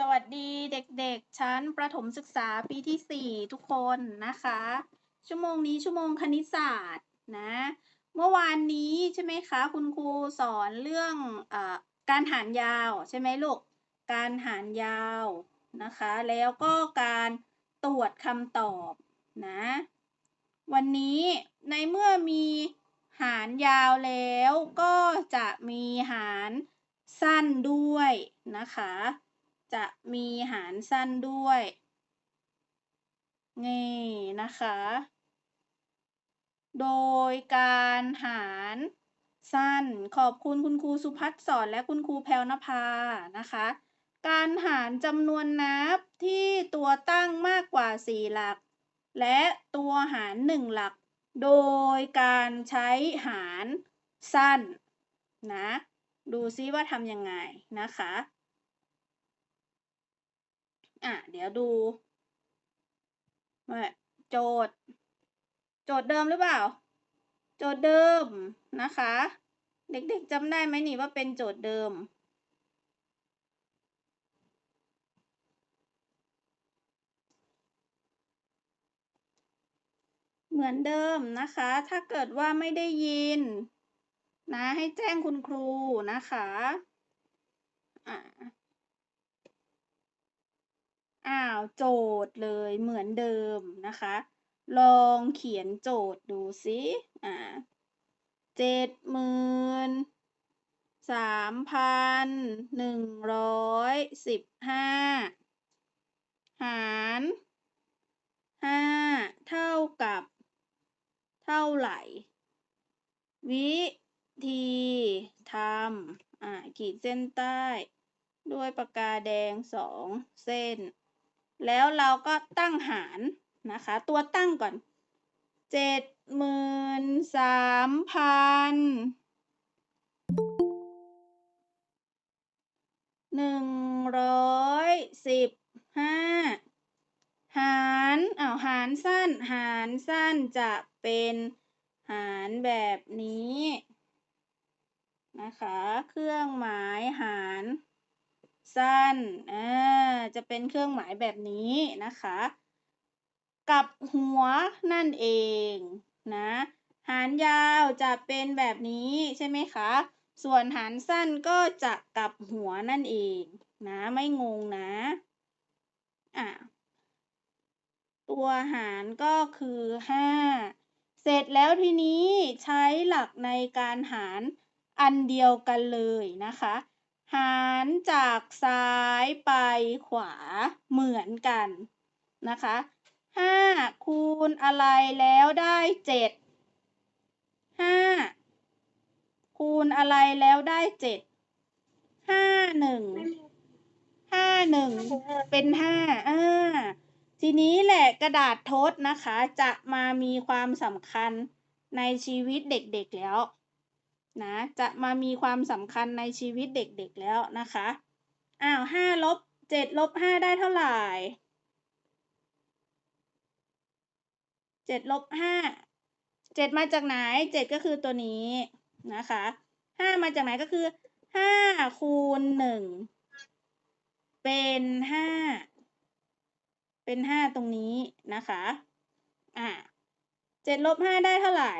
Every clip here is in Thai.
สวัสดีเด็กๆ ชั้นประถมศึกษาปีที่ 4 ทุกคนนะคะ ชั่วโมงนี้ชั่วโมงคณิตศาสตร์นะ เมื่อวานนี้ใช่ไหมคะ คุณครูสอนเรื่องอการหารยาวใช่ไหมลูก การหารยาวนะคะ แล้วก็การตรวจคำตอบนะ วันนี้ในเมื่อมีหารยาวแล้วก็จะมีหารสั้นด้วยนะคะ จะมีหารสั้นด้วยนี่นะคะ โดยการหารสั้นขอบคุณคุณครูสุพัฒสอนและคุณครูแพลนภานะคะ การหารจำนวนนับที่ตัวตั้งมากกว่า 4 หลัก และตัวหาร 1 หลัก โดยการใช้หารสั้นนะ ดูซิว่าทำยังไงนะคะ อะ เดี๋ยวดูว่าโจทย์ โจทย์เดิมหรือเปล่า โจทย์เดิมนะคะ เด็กๆจำได้ไหมนี่ว่าเป็นโจทย์เดิม เหมือนเดิมนะคะ ถ้าเกิดว่าไม่ได้ยิน นะให้แจ้งคุณครูนะคะ อ่าอ้าวโจทย์เลยเหมือนเดิมนะคะ ลองเขียนโจทย์ดูสิอ่าเจ็ดหมื่นสามพันหนึ่งร้อยสิบห้าหารห้าเท่ากับ เท่าไหร่ วิธีทำอ่าขีดเส้นใต้ ด้วยปากกาแดงสองเส้น แล้วเราก็ตั้งหารนะคะ ตัวตั้งก่อนเจ็ดหมื่นสามพันหนึ่งร้อยสิบห้าหารอ้าวหารสั้น หารสั้นจะเป็นหารแบบนี้ นะคะ เครื่องหมายหาร สั้นอ่าจะเป็นเครื่องหมายแบบนี้นะคะ กับหัวนั่นเองนะหารยาวจะเป็นแบบนี้ใช่ไหมคะ ส่วนหารสั้นก็จะกับหัวนั่นเองนะไม่งงนะอะตัวหารก็คือ 5 เสร็จแล้วทีนี้ใช้หลักในการหารอันเดียวกันเลยนะคะ หารจากซ้ายไปขวาเหมือนกันนะคะห้าคูณอะไรแล้วได้เจ็ดห้าคูณอะไรแล้วได้เจ็ดห้าหนึ่งห้าหนึ่งเป็นห้าอ่าทีนี้แหละกระดาษทดนะคะจะมามีความสำคัญในชีวิตเด็กๆแล้ว นะจะมามีความสำคัญในชีวิตเด็กๆแล้วนะคะอ้าวห้าลบเจ็ดลบห้าได้เท่าไหร่เจ็ดลบห้าเจ็ดมาจากไหนเจ็ดก็คือตัวนี้นะคะห้ามาจากไหนก็คือห้าคูณหนึ่งเป็นห้าเป็นห้าตรงนี้นะคะอ่าเจ็ดลบห้าได้เท่าไหร่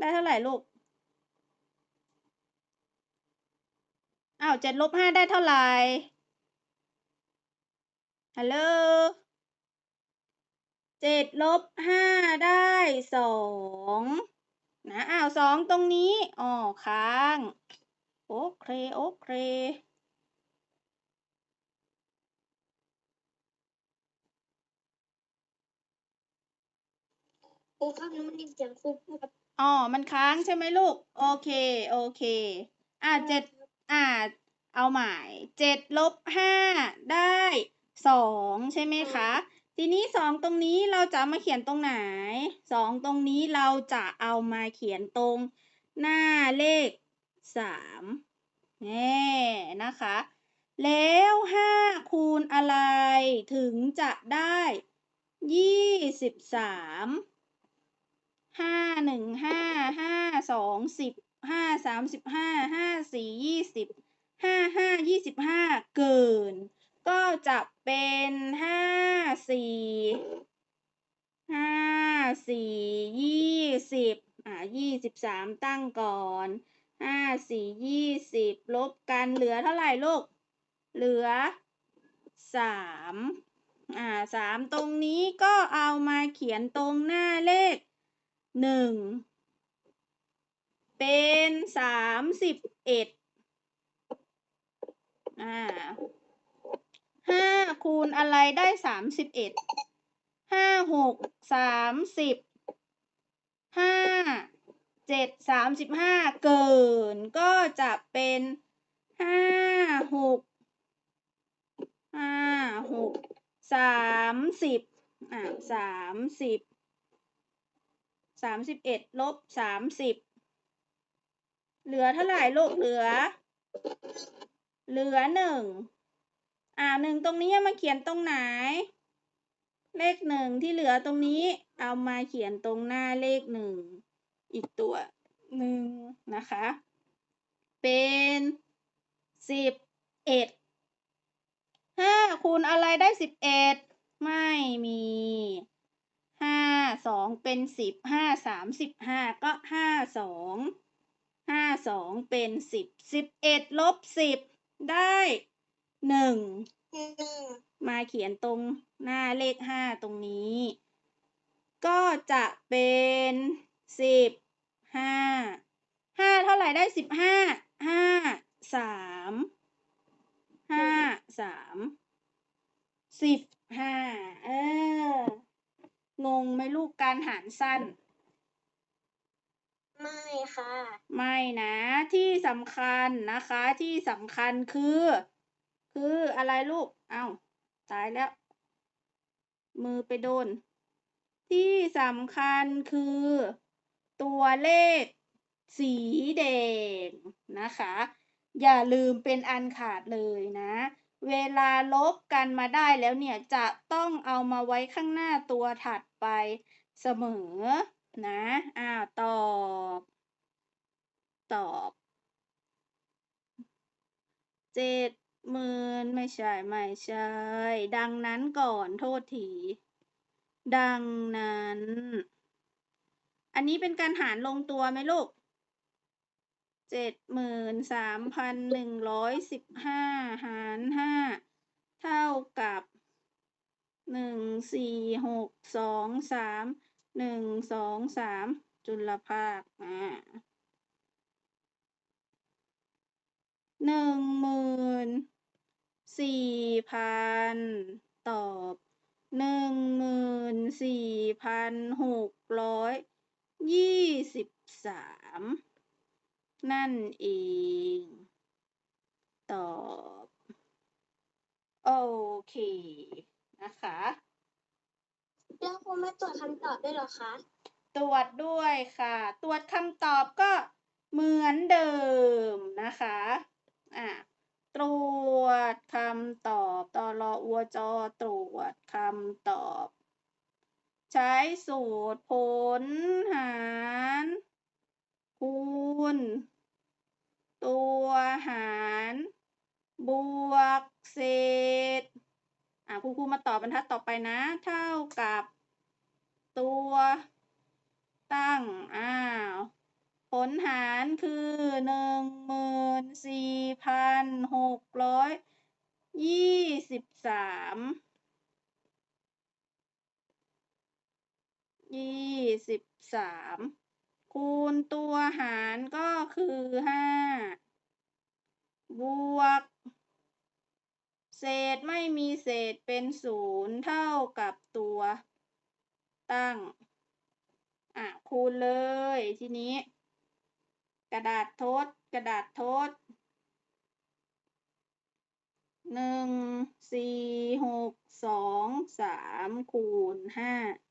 ได้เท่าไหร่ลูกอ้าวเจ็ดลบห้าได้เท่าไหร่ฮัลโหลเจ็ดลบห้าได้สองนะอ้าวสองตรงนี้อ๋อค้าง โอเค โอเคครูครับมันมีเสียงครูพูดครับ อ๋อ มันค้างใช่ไหมลูก โอเค โอเค อ่าเจ็ดอ่า เอาใหม่เจ็ดลบห้าได้สองใช่ไหมคะ ทีนี้สองตรงนี้เราจะมาเขียนตรงไหนสองตรงนี้เราจะเอามาเขียนตรงหน้าเลขสามนี่นะคะ แล้วห้าคูณอะไรถึงจะได้ยี่สิบสาม ห้าหนึ่งห้าห้าสองสิบห้าสามสิบห้าห้าสี่ยี่สิบห้าห้ายี่สิบห้าเกิน ก็จะเป็นห้าสี่ห้าสี่ยี่สิบอ่ายี่สิบสามตั้งก่อนห้าสี่ยี่สิบลบกันเหลือเท่าไหร่ลูก เหลือสามอ่าสามตรงนี้ก็เอามาเขียนตรงหน้าเลข หนึ่งเป็นสามสิบเอ็ดอ่าห้าคูณอะไรได้สามสิบเอ็ดห้าหกสามสิบห้าเจ็ดสามสิบห้าเกินก็จะเป็นห้าหกห้าหกสามสิบอ่าสามสิบ สามสิบเอ็ดลบสามสิบเหลือเท่าไหร่ลูกเหลือ เหลือหนึ่งอ่าหนึ่งตรงนี้มาเขียนตรงไหน เลขหนึ่งที่เหลือตรงนี้ เอามาเขียนตรงหน้าเลขหนึ่งอีกตัวหนึ่งนะคะ เป็นสิบเอ็ดห้าคูณอะไรได้สิบเอ็ดไม่มี ห้าสองเป็นสิบห้าสามสิบห้าก็ห้าสองห้าสองเป็นสิบสิบเอ็ดลบสิบได้หนึ่งหนึ่งมาเขียนตรงหน้าเลขห้าตรงนี้ ก็จะเป็นสิบห้าห้าเท่าไหร่ได้สิบห้าห้าสามห้าสามสิบห้าเออ งงไหมลูกการหารสั้น ไม่ค่ะ ไม่นะที่สำคัญนะคะที่สำคัญคือ คืออะไรลูกเอา้าตายแล้ว มือไปโดน ที่สำคัญคือ ตัวเลขสีแดงนะคะ อย่าลืมเป็นอันขาดเลยนะ เวลาลบกันมาได้แล้วเนี่ย จะต้องเอามาไว้ข้างหน้าตัวถัดไปเสมอ นะ อ่า ตอบ ตอบเจ็ดหมื่นไม่ใช่ ไม่ใช่ ดังนั้นก่อนโทษที ดังนั้น อันนี้เป็นการหารลงตัวไหมลูก เจ็ดหมื่นสามพันหนึ่งร้อยสิบห้าหารห้าเท่ากับหนึ่งสี่หกสองสามหนึ่งสองสามจุลภาคอ่าหนึ่งหมื่นสี่พันตอบหนึ่งหมื่นสี่พันหกร้อยยี่สิบสาม นั่นเอง ตอบ โอเค นะคะ แล้วครูไม่ตรวจคำตอบด้วยเหรอคะ ตรวจด้วยค่ะ ตรวจคำตอบก็เหมือนเดิมนะคะ อะ ตรวจคำตอบตรออัวจอตรวจคำตอบ ใช้สูตรผลหารคูณ ตัวหาร บวกเศษอะคุณครูมาตอบบรรทัดต่อไปนะ เท่ากับ ตัวตั้ง อ้าว ผลหารคือหนึ่งหมื่นสี่พันหกร้อยยี่สิบสามยี่สิบสาม คูณตัวหารก็คือห้าบวก เศษไม่มีเศษเป็นศูนย์เท่ากับตัว ตั้ง อะ คูณเลยทีนี้ กระดาษทด กระดาษทดหนึ่งสี่หกสองสามคูณห้าห้า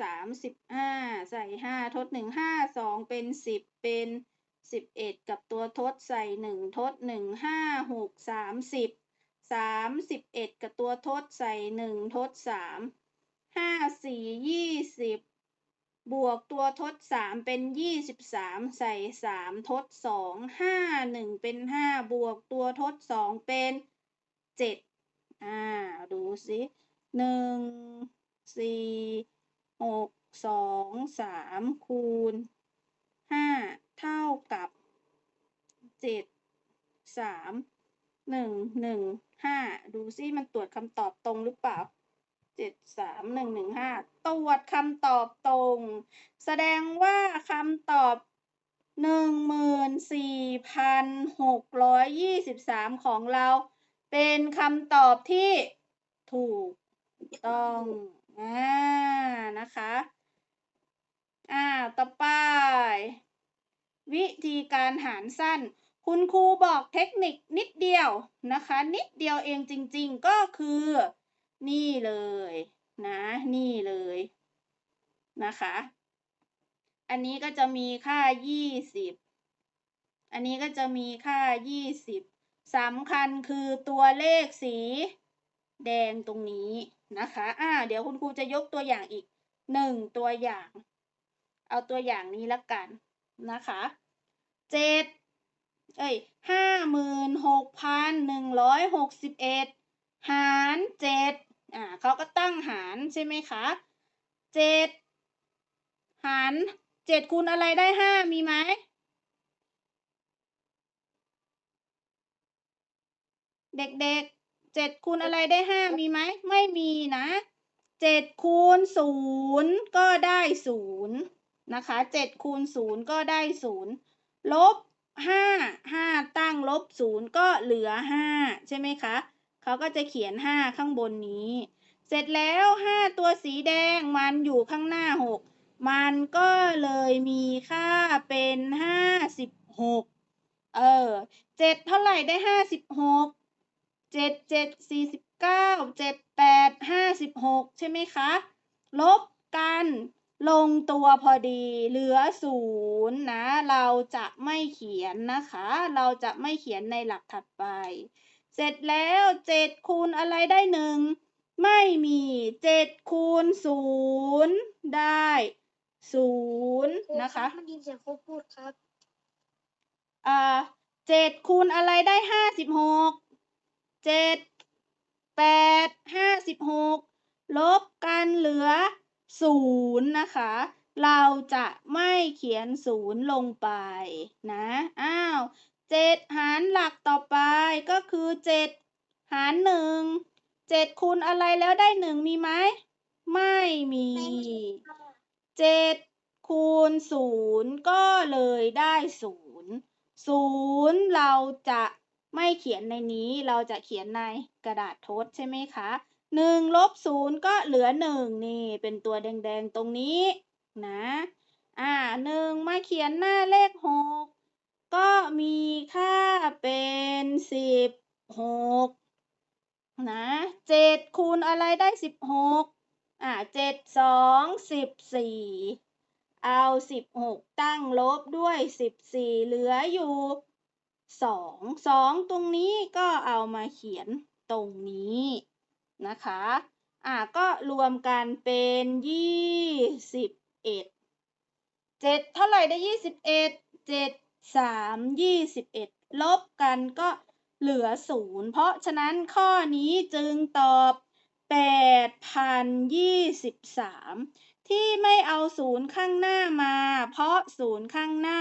สามสิบห้าใส่ห้าทดหนึ่งห้าสองเป็นสิบเป็นสิบเอ็ดกับตัวทดใส่หนึ่งทดหนึ่งห้าหกสามสิบสามสิบเอ็ดกับตัวทดใส่หนึ่งทดสามห้าสี่ยี่สิบบวกตัวทดสามเป็นยี่สิบสามใส่สามทดสองห้าหนึ่งเป็นห้าบวกตัวทดสองเป็นเจ็ดอ่า ดูสิหนึ่งสี่ หกสองสามคูณห้าเท่ากับเจ็ดสามหนึ่งหนึ่งห้าดูสิมันตรวจคำตอบตรงหรือเปล่าเจ็ดสามหนึ่งหนึ่งห้าตรวจคำตอบตรง แสดงว่าคำตอบหนึ่งหมื่นสี่พันหกร้อยยี่สิบสามของเรา เป็นคำตอบที่ถูกต้องอ่านะคะ อ่า ต่อไป วิธี การหารสั้น คุณครูบอกเทคนิคนิดเดียวนะคะ นิดเดียวเองจริงๆก็คือ นี่เลยนะนี่เลยนะคะ อันนี้ก็จะมีค่า 20 อันนี้ก็จะมีค่า 20สำคัญคือตัวเลขสี แดงตรงนี้นะคะอ่าเดี๋ยวคุณครูจะยกตัวอย่างอีกหนึ่งตัวอย่าง เอาตัวอย่างนี้ละกันนะคะ เจ็ดเอ้ยห้าหมื่นหกพันหนึ่งร้อยหกสิบเอ็ดหารเจ็ดอ่าเขาก็ตั้งหารใช่ไหมคะเจ็ดหารเจ็ดคูณอะไรได้ห้ามีไหมเด็กๆเจ็ดคูณอะไรได้ห้ามีไหมไม่มีนะเจ็ดคูณศูนย์ก็ได้ศูนย์นะคะเจ็ดคูณศูนย์ก็ได้ศูนย์ ลบห้าห้าตั้งลบศูนย์ก็เหลือห้าใช่ไหมคะเขาก็จะเขียนห้าข้างบนนี้ เสร็จแล้วห้าตัวสีแดงมันอยู่ข้างหน้าหกมันก็เลยมีค่าเป็นห้าสิบหกเออเจ็ดเท่าไหร่ได้ห้าสิบหกเจ็ดเจ็ดสี่สิบเก้าเจ็ดแปดห้าสิบหกใช่ไหมคะ ลบกัน ลงตัวพอดีเหลือศูนย์นะ เราจะไม่เขียนนะคะ เราจะไม่เขียนในหลักถัดไป เสร็จแล้วเจ็ดคูณอะไรได้หนึ่งไม่มีเจ็ดคูณศูนย์ได้ศูนย์นะคะมันยินเสียงครูพูดครับอ่าเจ็ดคูณอะไรได้ห้าสิบหกเจ็ดแปดห้าสิบหกลบกันเหลือ ศูนย์นะคะ เราจะไม่เขียนศูนย์ลงไปนะ อ้าวเจ็ดหารหลักต่อไปก็คือเจ็ดหารหนึ่งเจ็ดคูณอะไรแล้วได้หนึ่งมีไหม ไม่มีไม่มีเจ็ดคูณศูนย์ก็เลยได้ศูนย์ศูนย์เราจะไม่เขียนในนี้เราจะเขียนในกระดาษทดใช่ไหมคะ หนึ่งลบศูนย์ก็เหลือหนึ่งนี่เป็นตัวแดงๆตรงนี้นะ อ่าหนึ่งมาเขียนหน้าเลขหกก็มีค่าเป็นสิบหกนะเจ็ดคูณอะไรได้สิบหกอ่าเจ็ดสองสิบสี่เอาสิบหกตั้งลบด้วยสิบสี่เหลืออยู่สองสองตรงนี้ก็เอามาเขียนตรงนี้ นะคะ อ่าก็รวมกันเป็นยี่สิบเอ็ดเจ็ดเท่าไหร่ได้ยี่สิบเอ็ดเจ็ดสามยี่สิบเอ็ดลบกันก็เหลือศูนย์เพราะฉะนั้นข้อนี้จึงตอบแปดพันยี่สิบสามที่ไม่เอาศูนย์ข้างหน้ามา เพราะศูนย์ข้างหน้า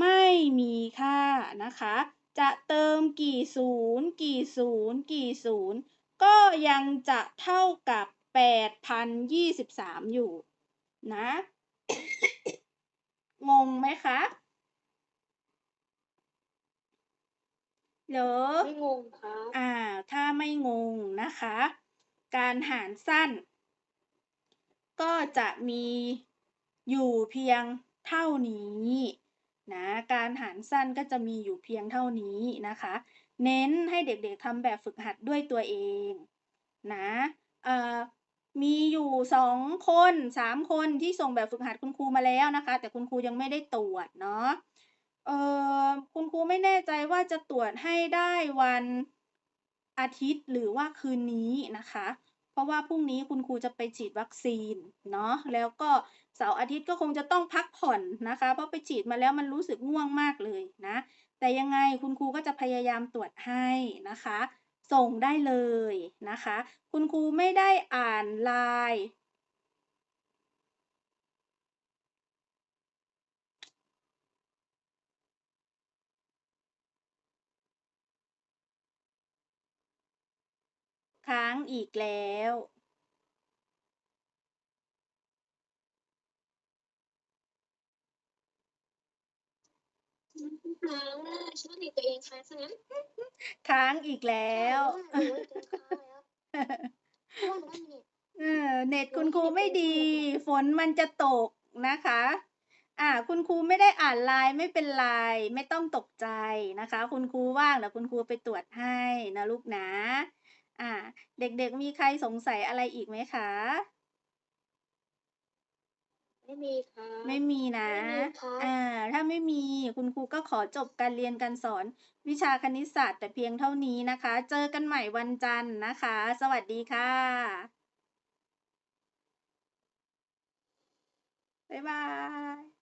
ไม่มีค่านะคะ จะเติมกี่ศูนย์กี่ศูนย์กี่ศูนย์ ก็ยังจะเท่ากับ8,023อยู่ นะ งงไหมคะเหรอไม่งงครับอ่า ถ้าไม่งงนะคะ การหารสั้น ก็จะมีอยู่เพียงเท่านี้นะ การหารสั้นก็จะมีอยู่เพียงเท่านี้นะคะ เน้นให้เด็กๆทำแบบฝึกหัดด้วยตัวเองนะมีอยู่สองคนสามคนที่ส่งแบบฝึกหัดคุณครูมาแล้วนะคะ แต่คุณครูยังไม่ได้ตรวจเนาะเออคุณครูไม่แน่ใจว่าจะตรวจให้ได้วันอาทิตย์หรือว่าคืนนี้นะคะ เพราะว่าพรุ่งนี้คุณครูจะไปฉีดวัคซีนเนาะแล้วก็เสาร์อาทิตย์ก็คงจะต้องพักผ่อนนะคะ เพราะไปฉีดมาแล้วมันรู้สึกง่วงมากเลยนะ แต่ยังไงคุณครูก็จะพยายามตรวจให้นะคะ ส่งได้เลยนะคะ คุณครูไม่ได้อ่านลน์ค้างอีกแล้ว ค้างอะช่วยตัวเองค้างซะงั้นค้างอีกแล้วโอ้ยเกินค้างแล้วเพราะว่ามันไม่มีเออเน็ตคุณครูไม่ดี ฝนมันจะตกนะคะ อ่า คุณครูไม่ได้อ่านไลน์ไม่เป็นไรไม่ต้องตกใจนะคะ คุณครูว่างเดี๋ยวคุณครูไปตรวจให้นะลูกนะ อ่า เด็กๆมีใครสงสัยอะไรอีกไหมคะ ไม่มีค่ะ ไม่มีนะ ไม่มีครับ อ่า ถ้าไม่มีคุณครูก็ขอจบการเรียนการสอนวิชาคณิตศาสตร์แต่เพียงเท่านี้นะคะ เจอกันใหม่วันจันทร์นะคะ สวัสดีค่ะ บ๊ายบาย